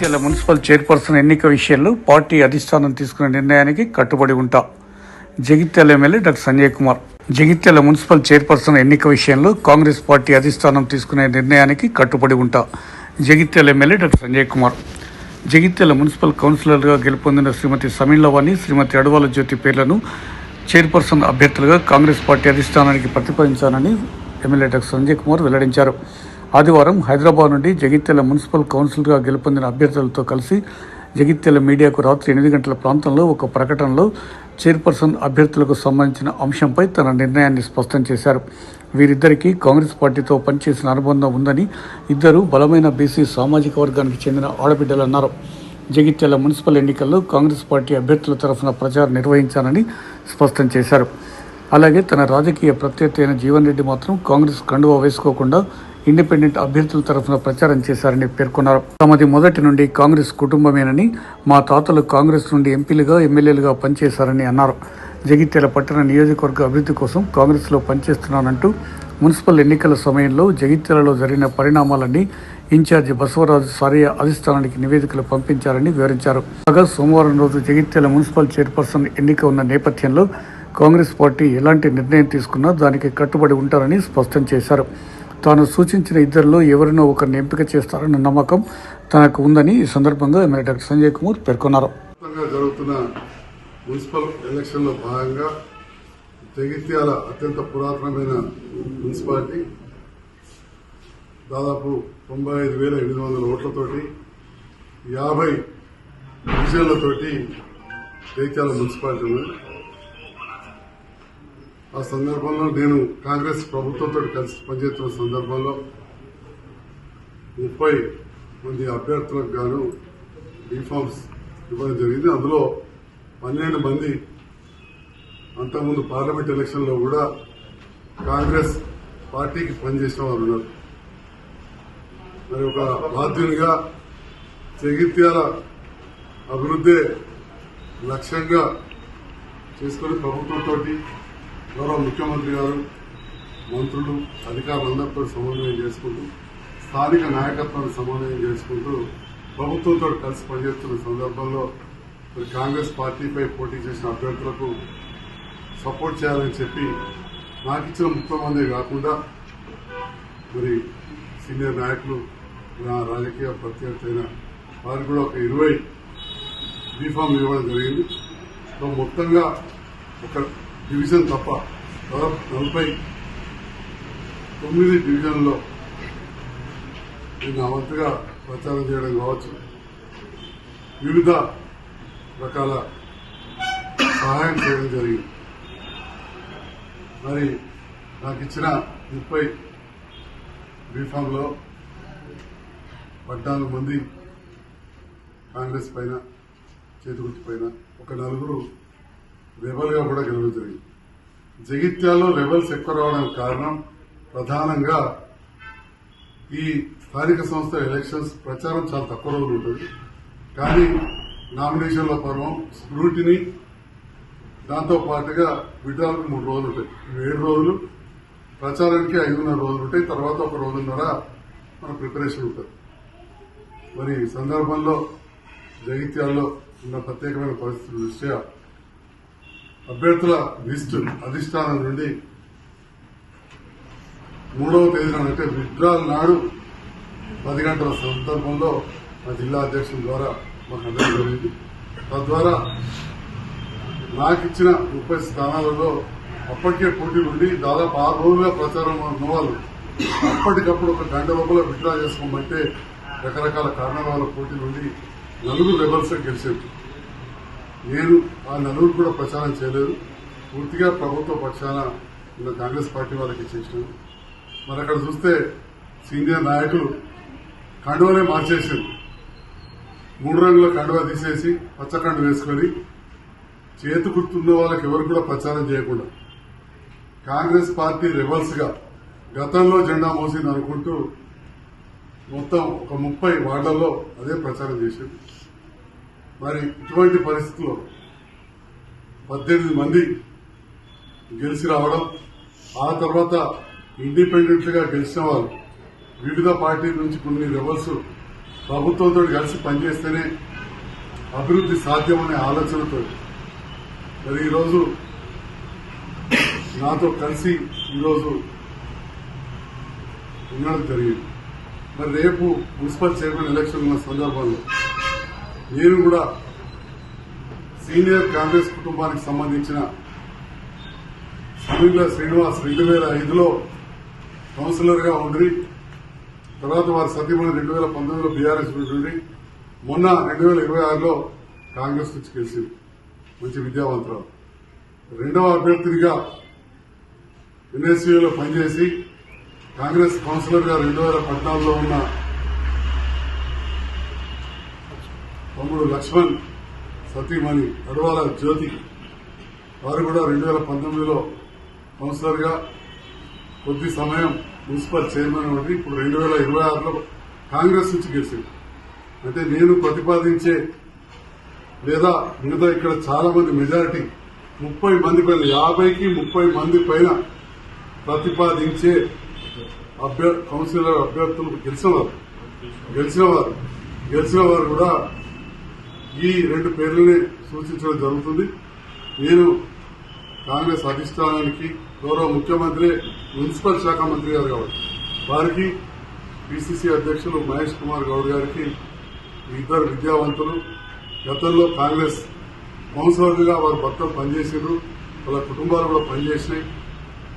Jagtial municipal chairperson ఎన్నిక విషయంలో party అధిష్టానం తీసుకున్న నిర్ణయానికి కట్టుబడి ఉంటా. Jagtial MLA doctor Sanjay Kumar. Jagtial municipal chairperson ఎన్నిక విషయంలో కాంగ్రెస్ పార్టీ అధిష్టానం తీసుకునే నిర్ణయానికి కట్టుబడి ఉంటా. Jagtial MLA doctor Sanjay Kumar. Jagtial municipal కౌన్సిలర్గా గెలుపొందిన శ్రీమతి సమీలవాణి శ్రీమతి అడవాల జ్యోతి పేర్లను చైర్పర్సన్ అభ్యర్థులుగా కాంగ్రెస్ పార్టీ అధిష్టానానికి ప్రతిపాదించానని ఎమ్మెల్యే డాక్టర్ సంజయ్ కుమార్ వెల్లడించారు. ఆదివారం హైదరాబాద్ నుండి జగిత్యాల మున్సిపల్ కౌన్సిల్గా గెలుపొందిన అభ్యర్థులతో కలిసి జగిత్యాల మీడియాకు రాత్రి ఎనిమిది గంటల ప్రాంతంలో ఒక ప్రకటనలో చైర్పర్సన్ అభ్యర్థులకు సంబంధించిన అంశంపై తన నిర్ణయాన్ని స్పష్టం చేశారు. వీరిద్దరికీ కాంగ్రెస్ పార్టీతో పనిచేసిన అనుబంధం ఉందని ఇద్దరు బలమైన బీసీ సామాజిక వర్గానికి చెందిన ఆడబిడ్డలన్నారు. జగిత్యాల మున్సిపల్ ఎన్నికల్లో కాంగ్రెస్ పార్టీ అభ్యర్థుల తరఫున ప్రచారం నిర్వహించానని స్పష్టం చేశారు. అలాగే తన రాజకీయ ప్రత్యర్థి అయిన జీవన్ రెడ్డి మాత్రం కాంగ్రెస్ కండువా వేసుకోకుండా ఇండిపెండెంట్ అభ్యర్థుల తరఫున ప్రచారం చేశారని పేర్కొన్నారు. తమది మొదటి నుండి కాంగ్రెస్ కుటుంబమేనని మా తాతలు కాంగ్రెస్ నుండి ఎంపీలుగా ఎమ్మెల్యేలుగా పనిచేశారని అన్నారు. జగిత్యాల పట్టణ నియోజకవర్గ అభివృద్ధి కోసం కాంగ్రెస్లో పనిచేస్తున్నానంటూ మున్సిపల్ ఎన్నికల సమయంలో జగిత్యాలలో జరిగిన పరిణామాలన్నీ ఇన్ఛార్జి బసవరాజు సారయ్య అధిష్టానానికి నివేదికలు పంపించారని వివరించారు. కాగా సోమవారం రోజు జగిత్యాల మున్సిపల్ చైర్పర్సన్ ఎన్నిక ఉన్న నేపథ్యంలో కాంగ్రెస్ పార్టీ ఎలాంటి నిర్ణయం తీసుకున్నా దానికి కట్టుబడి ఉంటారని స్పష్టం చేశారు. తాను సూచించిన ఇద్దరిలో ఎవరినో ఒకరిని ఎంపిక చేస్తారన్న నమ్మకం తనకు ఉందని ఈ సందర్భంగా ఎమ్మెల్యే డాక్టర్ సంజయ్ కుమార్ పేర్కొన్నారు. జరుగుతున్న మున్సిపల్ ఎలక్షన్లో భాగంగా జగిత్యాల అత్యంత పురాతనమైన మున్సిపాలిటీ దాదాపు తొంభై ఐదు వేల ఎనిమిది వందల ఓట్లతోటి యాభై డివిజన్లతోటి జగిత్యాల మున్సిపాలిటీ ఉంది. ఆ సందర్భంలో నేను కాంగ్రెస్ ప్రభుత్వంతో కలిసి పనిచేస్తున్న సందర్భంలో ముప్పై మంది అభ్యర్థులకు గాను బీఫామ్స్ ఇవ్వడం జరిగింది. అందులో పన్నెండు మంది అంతకుముందు పార్లమెంట్ ఎలక్షన్లో కూడా కాంగ్రెస్ పార్టీకి పనిచేసిన వారు ఉన్నారు. మరి ఒక బాధ్యునిగా జగిత్యాల అభివృద్ధి లక్ష్యంగా చేసుకుని ప్రభుత్వంతో గౌరవ ముఖ్యమంత్రి గారు మంత్రులు అధికారులందరితో సమన్వయం చేసుకుంటూ స్థానిక నాయకత్వాన్ని సమన్వయం చేసుకుంటూ ప్రభుత్వంతో కలిసి పనిచేస్తున్న సందర్భంలో మరి కాంగ్రెస్ పార్టీపై పోటీ చేసిన అభ్యర్థులకు సపోర్ట్ చేయాలని చెప్పి నాకు ఇచ్చిన ముఖ్యమంత్రి కాకుండా మరి సీనియర్ నాయకులు నా రాజకీయ ప్రత్యర్థి అయిన వారికి కూడా ఒక ఇరవై బీఫామ్ ఇవ్వడం జరిగింది. సో మొత్తంగా ఒక డివిజన్ తప్ప దాదాపు నలభై తొమ్మిది డివిజన్లో నేను నా ప్రచారం చేయడం కావచ్చు. వివిధ రకాల సహాయం చేయడం జరిగింది. మరి నాకు ఇచ్చిన ముప్పై బీఫామ్లో పద్నాలుగు మంది కాంగ్రెస్ పైన చేతిగుర్తు పైన ఒక నలుగురు రెబల్గా కూడా గెలవడం జగిత్యాల్లో రెబల్స్ ఎక్కువ రావడానికి కారణం ప్రధానంగా ఈ స్థానిక సంస్థ ఎలక్షన్స్ ప్రచారం చాలా తక్కువ రోజులు ఉంటుంది. కానీ నామినేషన్ల పర్వం స్క్రూటిని దాంతో పాటుగా విడ్రాలకు మూడు రోజులు ఉంటాయి. ఏడు రోజులు. ప్రచారానికి ఐదున్నర రోజులు ఉంటాయి. తర్వాత ఒక రోజున్నర మన ప్రిపరేషన్ ఉంటుంది. మరి ఈ సందర్భంలో జగిత్యాల్లో ఉన్న ప్రత్యేకమైన పరిస్థితుల దృష్ట్యా అభ్యర్థుల లిస్టు అధిష్టానం నుండి మూడవ తేదీన అంటే విడ్రాల్ నాడు పది గంటల సందర్భంలో మా జిల్లా అధ్యక్షుల ద్వారా మాకు అందడం జరిగింది. తద్వారా నాకు ఇచ్చిన ముప్పై స్థానాలలో అప్పటికే పోటీ ఉండి దాదాపు ఆరు రోజులుగా ప్రచారం ఉన్నవాళ్ళు అప్పటికప్పుడు ఒక గంట లోపల విత్డ్రా చేసుకోమంటే రకరకాల కారణాల వల్ల పోటీ నుండి నలుగురు లెవెల్స్ గెలిచేట్టు నేను ఆ నలుగురు కూడా ప్రచారం చేయలేదు. పూర్తిగా ప్రభుత్వ పక్షాన ఉన్న కాంగ్రెస్ పార్టీ వాళ్ళకి ఇచ్చేసాను మరి అక్కడ చూస్తే సీనియర్ నాయకులు కండువనే మార్చేసింది మూడు రంగుల కండువా తీసేసి పచ్చకండు వేసుకొని చేతి గుర్తున్న వాళ్ళకి ఎవరు కూడా ప్రచారం చేయకుండా కాంగ్రెస్ పార్టీ రివర్స్గా గతంలో జెండా మోసింది అనుకుంటూ మొత్తం ఒక ముప్పై వార్డుల్లో అదే ప్రచారం చేసింది మరి ఇటువంటి పరిస్థితుల్లో పద్దెనిమిది మంది గెలిచి రావడం ఆ తర్వాత ఇండిపెండెంట్గా గెలిచిన వాళ్ళు వివిధ పార్టీల నుంచి కొన్ని రెబల్స్ ప్రభుత్వంతో కలిసి పనిచేస్తేనే అభివృద్ధి సాధ్యమనే ఆలోచనతో. మరి ఈరోజు నాతో కలిసి ఈరోజు ఉండడం జరిగింది. మరి రేపు మున్సిపల్ చైర్మన్ ఎలక్షన్ ఉన్న సందర్భంలో నేను కూడా సీనియర్ కాంగ్రెస్ కుటుంబానికి సంబంధించిన సమీల శ్రీనివాస్ రెండు వేల ఐదులో కౌన్సిలర్గా ఉండి తర్వాత వారి సతీమణి రెండు వేల పంతొమ్మిదిలో బీఆర్ఎస్ నుండి మొన్న రెండు వేల ఇరవై ఆరులో కాంగ్రెస్ నుంచి గెలిచి మంచి విద్యావంతురాలు. రెండవ అభ్యర్థినిగా ఎన్ఎస్యూలో పనిచేసి కాంగ్రెస్ కౌన్సిలర్గా రెండు వేల పద్నాలుగులో ఉన్న తమ్ముడు లక్ష్మణ్ సతీమణి అడవాల జ్యోతి. వారు కూడా రెండు వేల పంతొమ్మిదిలో కౌన్సిలర్గా కొద్ది సమయం మున్సిపల్ చైర్మన్ ఉండి ఇప్పుడు రెండు వేల ఇరవై ఆరులో కాంగ్రెస్ నుంచి గెలిచింది. అంటే నేను ప్రతిపాదించే లేదా మిగతా ఇక్కడ చాలా మంది మెజారిటీ ముప్పై మంది పైన యాభైకి ముప్పై మంది పైన ప్రతిపాదించే అభ్యర్ కౌన్సిలర్ అభ్యర్థులు గెలిచిన వారు. గెలిచిన వారు. గెలిచిన వారు కూడా ఈ రెండు పేర్లనే సూచించడం జరుగుతుంది. నేను కాంగ్రెస్ అధిష్టానానికి గౌరవ ముఖ్యమంత్రి మున్సిపల్ శాఖ మంత్రి గారు కాబట్టి వారికి పిసిసి అధ్యక్షులు మహేష్ కుమార్ గౌడ్ గారికి ఇద్దరు విద్యావంతులు. గతంలో కాంగ్రెస్ కౌన్సిలర్గా వారు భర్తలు పనిచేసారు వాళ్ళ కుటుంబాలు కూడా పనిచేసినాయి.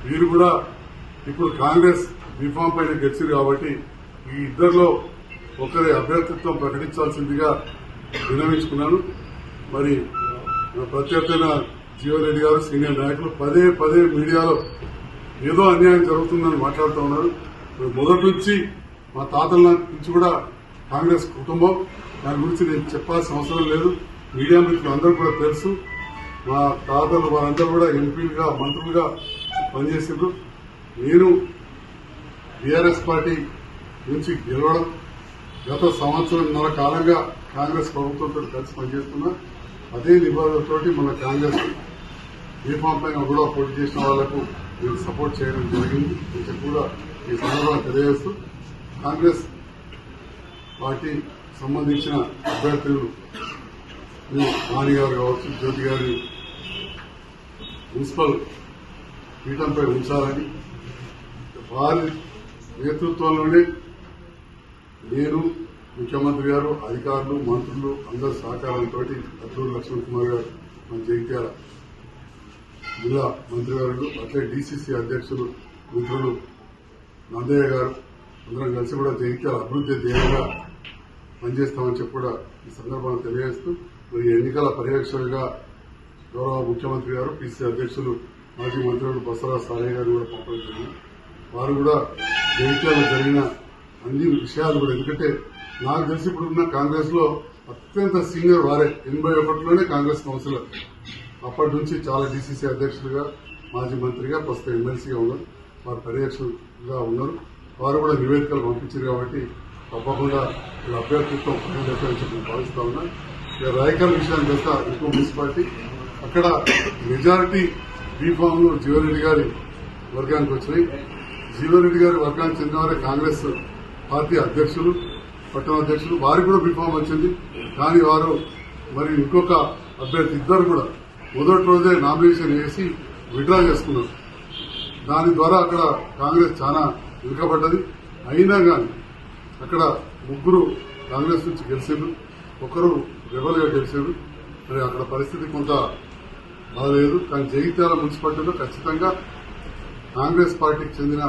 వీరు కూడా ఇప్పుడు కాంగ్రెస్ బీఫామ్ పైన గెలిచారు కాబట్టి ఈ ఇద్దరిలో ఒకరి అభ్యర్థిత్వం ప్రకటించాల్సిందిగా విన్నవించుకున్నాను మరి నా ప్రత్యర్థైన జీవరెడ్డి గారు సీనియర్ నాయకులు పదే పదే మీడియాలో ఏదో అన్యాయం జరుగుతుందని మాట్లాడుతూ ఉన్నారు. మొదటి నుంచి మా తాతల నుంచి కూడా కాంగ్రెస్ కుటుంబం దాని గురించి నేను చెప్పాల్సిన అవసరం లేదు. మీడియా మిత్రులు అందరూ కూడా తెలుసు. మా తాతలు వారందరూ కూడా ఎంపీలుగా మంత్రులుగా పనిచేసారు నేను టీఆర్ఎస్ పార్టీ నుంచి గెలవడం గత సంవత్సరంన్నర కాలంగా కాంగ్రెస్ ప్రభుత్వంతో కలిసి పనిచేస్తున్నా అదే నిబంధనతోటి మన కాంగ్రెస్ బీఫామ్ పైన కూడా పోటీ చేసిన వాళ్ళకు నేను సపోర్ట్ చేయడం జరిగింది. అని కూడా ఈ సందర్భంగా తెలియజేస్తూ కాంగ్రెస్ పార్టీ సంబంధించిన అభ్యర్థులు నాని గారు కావచ్చు జ్యోతి గారిని మున్సిపల్ పీఠంపై ఉంచాలని వారి నేతృత్వంలోనే నేను ముఖ్యమంత్రి గారు అధికారులు మంత్రులు అందరి సహకారంతో అల్లూరు లక్ష్మణ్ కుమార్ గారు మన జగిత్యాల జిల్లా మంత్రి గారు అట్లే డీసీసీ అధ్యక్షులు మిత్రులు నందయ్య గారు అందరం కలిసి కూడా జగిత్యాల అభివృద్ధి ధ్యేయంగా పనిచేస్తామని చెప్పి కూడా ఈ సందర్భాన్ని తెలియజేస్తూ మరి ఎన్నికల పర్యవేక్షకులుగా గౌరవ ముఖ్యమంత్రి గారు పిసిసి అధ్యక్షులు మాజీ మంత్రులు బసరాజ్ సారయ్య గారు కూడా పంపడం జరిగింది. వారు కూడా జగిత్యాల జరిగిన అన్ని విషయాలు కూడా. ఎందుకంటే నాకు తెలిసి ఇప్పుడున్న కాంగ్రెస్లో అత్యంత సీనియర్ వారే. ఎనభై ఒకటిలోనే కాంగ్రెస్ కౌన్సిలర్. అప్పటి నుంచి చాలా డీసీసీ అధ్యక్షులుగా మాజీ మంత్రిగా ప్రస్తుతం ఎమ్మెల్సీగా ఉన్నారు. వారు పర్యవేక్షకులుగా ఉన్నారు. వారు కూడా నివేదికలు పంపించారు కాబట్టి తప్పకుండా వీళ్ళ అభ్యర్థిత్వం పనిచేస్తారని చెప్పి నేను భావిస్తా ఉన్నా. ఇక రాయకల్ విషయానికి వస్తా ఇంకో మున్సిపాలిటీ అక్కడ మెజారిటీ బీఫామ్లు జీవరెడ్డి గారి వర్గానికి వచ్చినాయి. జీవరెడ్డి గారి వర్గానికి చెందిన వారే కాంగ్రెస్ పార్టీ అధ్యక్షులు పట్టణ అధ్యక్షులు వారికి కూడా బీఫామ్ వచ్చింది. కానీ వారు మరి ఇంకొక అభ్యర్థి ఇద్దరు కూడా మొదటి రోజే నామినేషన్ వేసి విడ్రా చేసుకున్నారు. దాని ద్వారా అక్కడ కాంగ్రెస్ చాలా వెనుకబడ్డది. అయినా కానీ అక్కడ ముగ్గురు కాంగ్రెస్ నుంచి గెలిచారు. ఒకరు రెబల్గా గెలిచారు. మరి అక్కడ పరిస్థితి కొంత బాగలేదు కానీ జగిత్యాల మున్సిపాలిటీలో ఖచ్చితంగా కాంగ్రెస్ పార్టీకి చెందిన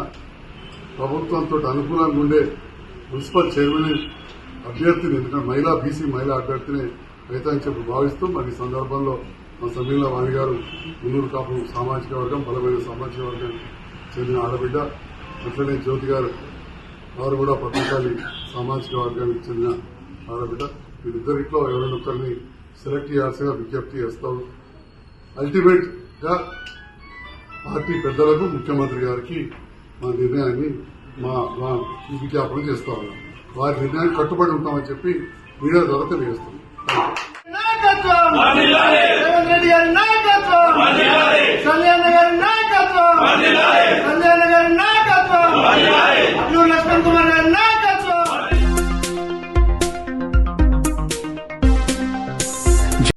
ప్రభుత్వంతో అనుకూలంగా ఉండే మున్సిపల్ చైర్మన్ అభ్యర్థిని ఎందుకంటే మహిళా బీసీ మహిళా అభ్యర్థిని అయితే చెప్పి భావిస్తూ మరి ఈ సందర్భంలో మా సమీల వాణి గారు మున్నూరు కాపు సామాజిక వర్గం బలమైన సామాజిక వర్గానికి చెందిన ఆడబిడ్డ అట్లనే జ్యోతి గారు వారు కూడా పద్మశాలి సామాజిక వర్గానికి చెందిన ఆడబిడ్డ. వీరిద్దరిట్లో ఎవరైనా ఒకరిని సెలెక్ట్ చేయాల్సిన విజ్ఞప్తి చేస్తాం అల్టిమేట్గా పార్టీ పెద్దలకు ముఖ్యమంత్రి గారికి మా నిర్ణయాన్ని మా మా విజ్ఞాపన చేస్తా ఉన్నాం వారి నిర్ణయానికి కట్టుబడి ఉంటామని చెప్పి మీడియా ద్వారా తెలియజేస్తున్నాం నాయకత్వం! గారి